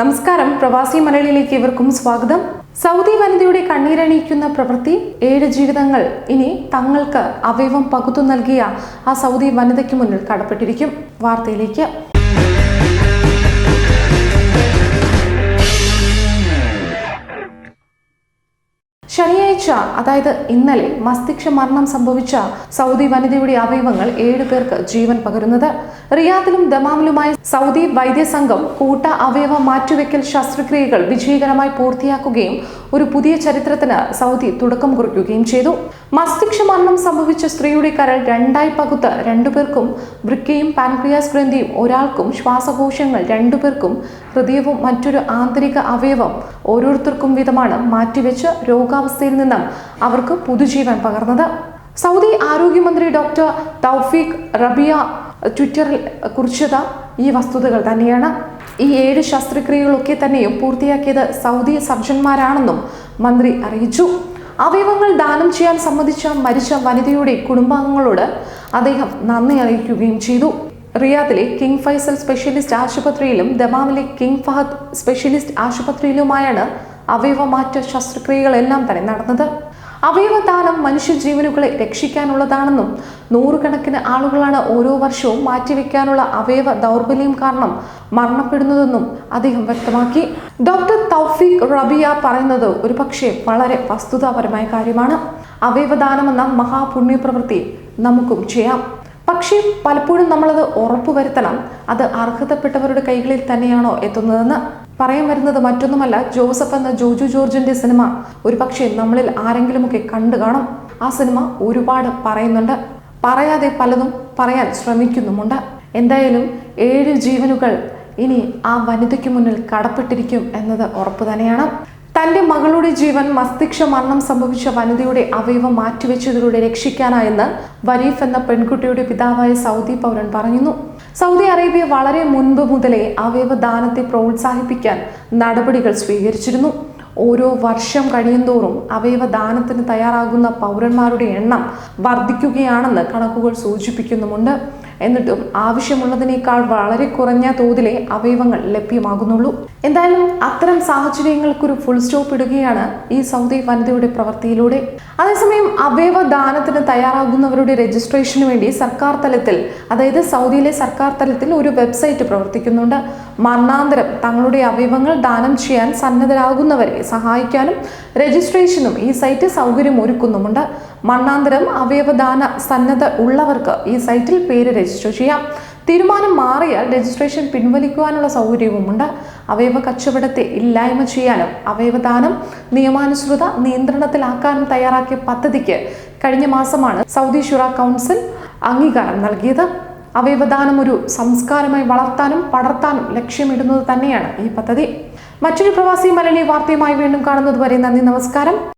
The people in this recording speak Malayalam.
നമസ്കാരം. പ്രവാസി മലയാളിയിലേക്ക് ഇവർക്കും സ്വാഗതം. സൗദി വനിതയുടെ കണ്ണീരണിയിക്കുന്ന പ്രവൃത്തി ഏഴ് ജീവിതങ്ങൾ ഇനി തങ്ങൾക്ക് അവയവം പകുത്തു നൽകിയ ആ സൗദി വനിതയ്ക്ക് മുന്നിൽ കടപ്പെട്ടിരിക്കും. വാർത്തയിലേക്ക് ശനിയാഴ്ച അതായത് ഇന്നലെ മസ്തിഷ്ക മരണം സംഭവിച്ച സൗദി വനിതയുടെ അവയവങ്ങൾ ഏഴു പേർക്ക് ജീവൻ പകരുന്നത്. റിയാദിലും ദമാമിലുമായി സൗദി വൈദ്യസംഘം കൂട്ട അവയവ മാറ്റിവെക്കൽ ശസ്ത്രക്രിയകൾ വിജയകരമായി പൂർത്തിയാക്കുകയും ഒരു പുതിയ ചരിത്രത്തിന് സൗദി തുടക്കം കുറിക്കുകയും ചെയ്തു. മസ്തിഷ്ക മരണം സംഭവിച്ച സ്ത്രീയുടെ കരൾ രണ്ടായി പകുത്ത് രണ്ടുപേർക്കും വൃക്കയും പാൻക്രിയാസ് ഗ്രന്ഥിയും ഒരാൾക്കും ശ്വാസകോശങ്ങൾ രണ്ടുപേർക്കും ഹൃദയവും മറ്റൊരു ആന്തരിക അവയവം ഓരോരുത്തർക്കും വിധമാണ് മാറ്റിവെച്ച് രോഗാവസ്ഥയിൽ നിന്നും അവർക്ക് പുതുജീവൻ പകർന്നത്. സൗദി ആരോഗ്യമന്ത്രി ഡോക്ടർ തൗഫീഖ് റബിയ ട്വിറ്ററിൽ കുറിച്ചത് ഈ വസ്തുതകൾ തന്നെയാണ്. ഈ ഏഴ് ശസ്ത്രക്രിയകളൊക്കെ തന്നെയും പൂർത്തിയാക്കിയത് സൗദി സർജന്മാരാണെന്നും മന്ത്രി അറിയിച്ചു. അവയവങ്ങൾ ദാനം ചെയ്യാൻ സമ്മതിച്ച മരിച്ച വനിതയുടെ കുടുംബാംഗങ്ങളോട് അദ്ദേഹം നന്ദി അറിയിക്കുകയും ചെയ്തു. റിയാദിലെ കിങ് ഫൈസൽ സ്പെഷ്യലിസ്റ്റ് ആശുപത്രിയിലും ദമാമിലെ കിങ് ഫഹദ് സ്പെഷ്യലിസ്റ്റ് ആശുപത്രിയിലുമായാണ് അവയവമാറ്റ ശസ്ത്രക്രിയകളെല്ലാം തന്നെ നടന്നത്. അവയവദാനം മനുഷ്യജീവനുകളെ രക്ഷിക്കാനുള്ളതാണെന്നും നൂറുകണക്കിന് ആളുകളാണ് ഓരോ വർഷവും മാറ്റിവെക്കാനുള്ള അവയവ ദൗർബല്യം കാരണം മരണപ്പെടുന്നതെന്നും അദ്ദേഹം വ്യക്തമാക്കി. ഡോക്ടർ തൗഫീഖ് റബിയ പറയുന്നത് ഒരു പക്ഷേ വളരെ വസ്തുതാപരമായ കാര്യമാണ്. അവയവദാനം എന്ന മഹാപുണ്യപ്രവൃത്തി നമുക്കും ചെയ്യാം. പക്ഷേ പലപ്പോഴും നമ്മളത് ഉറപ്പുവരുത്തണം. അത് അർഹതപ്പെട്ടവരുടെ കൈകളിൽ തന്നെയാണോ എത്തുന്നതെന്ന് പറയാൻ വരുന്നത് മറ്റൊന്നുമല്ല ജോസഫ് എന്ന ജോജു ജോർജിന്റെ സിനിമ ഒരു പക്ഷേ നമ്മളിൽ ആരെങ്കിലുമൊക്കെ കണ്ടു കാണും. ആ സിനിമ ഒരുപാട് പറയുന്നുണ്ട്. പറയാതെ പലതും പറയാൻ ശ്രമിക്കുന്നുമുണ്ട്. എന്തായാലും ഏഴ് ജീവനുകൾ ഇനി ആ വനിതയ്ക്ക് മുന്നിൽ കടപ്പെട്ടിരിക്കും എന്നത് ഉറപ്പ് തന്നെയാണ്. തന്റെ മകളുടെ ജീവൻ മസ്തിഷ്ക മരണം സംഭവിച്ച വനിതയുടെ അവയവം മാറ്റിവെച്ചതിലൂടെ രക്ഷിക്കാനായെന്ന് വരീഫ് എന്ന പെൺകുട്ടിയുടെ പിതാവായ സൗദി പൗരൻ പറയുന്നു. സൗദി അറേബ്യ വളരെ മുൻപ് മുതലേ അവയവദാനത്തെ പ്രോത്സാഹിപ്പിക്കാൻ നടപടികൾ സ്വീകരിച്ചിരുന്നു. ഓരോ വർഷം കഴിയുന്തോറും അവയവദാനത്തിന് തയ്യാറാകുന്ന പൗരന്മാരുടെ എണ്ണം വർദ്ധിക്കുകയാണെന്ന് കണക്കുകൾ സൂചിപ്പിക്കുന്നുമുണ്ട്. എന്നിട്ടും ആവശ്യമുള്ളതിനേക്കാൾ വളരെ കുറഞ്ഞ തോതിലെ അവയവങ്ങൾ ലഭ്യമാകുന്നുള്ളൂ. എന്തായാലും അത്തരം സാഹചര്യങ്ങൾക്കൊരു ഫുൾ സ്റ്റോപ്പ് ഇടുകയാണ് ഈ സൗദി വനിതയുടെ പ്രവൃത്തിയിലൂടെ. അതേസമയം അവയവ ദാനത്തിന് തയ്യാറാകുന്നവരുടെ രജിസ്ട്രേഷന് വേണ്ടി സർക്കാർ തലത്തിൽ അതായത് സൗദിയിലെ സർക്കാർ തലത്തിൽ ഒരു വെബ്സൈറ്റ് പ്രവർത്തിക്കുന്നുണ്ട്. മരണാന്തരം തങ്ങളുടെ അവയവങ്ങൾ ദാനം ചെയ്യാൻ സന്നദ്ധരാകുന്നവരെ സഹായിക്കാനും രജിസ്ട്രേഷനും ഈ സൈറ്റ് സൗകര്യം ഒരുക്കുന്നുമുണ്ട് മണ്ണാന്തരം അവയവദാന സന്നദ്ധ ഉള്ളവർക്ക് ഈ സൈറ്റിൽ പേര് രജിസ്റ്റർ ചെയ്യാം. തീരുമാനം മാറിയാൽ രജിസ്ട്രേഷൻ പിൻവലിക്കുവാനുള്ള സൗകര്യവുമുണ്ട്. അവയവ കച്ചവടത്തെ ഇല്ലായ്മ ചെയ്യാനും അവയവദാനം നിയമാനുസൃത നിയന്ത്രണത്തിലാക്കാനും തയ്യാറാക്കിയ പദ്ധതിക്ക് കഴിഞ്ഞ മാസമാണ് സൗദി ഷുറ കൗൺസിൽ അംഗീകാരം നൽകിയത്. അവയവദാനം ഒരു സംസ്കാരമായി വളർത്താനും പടർത്താനും ലക്ഷ്യമിടുന്നത് തന്നെയാണ് ഈ പദ്ധതി. മറ്റൊരു പ്രവാസി മലയാളി വാർത്തയുമായി വീണ്ടും കാണുന്നത് വരെ നന്ദി നമസ്കാരം.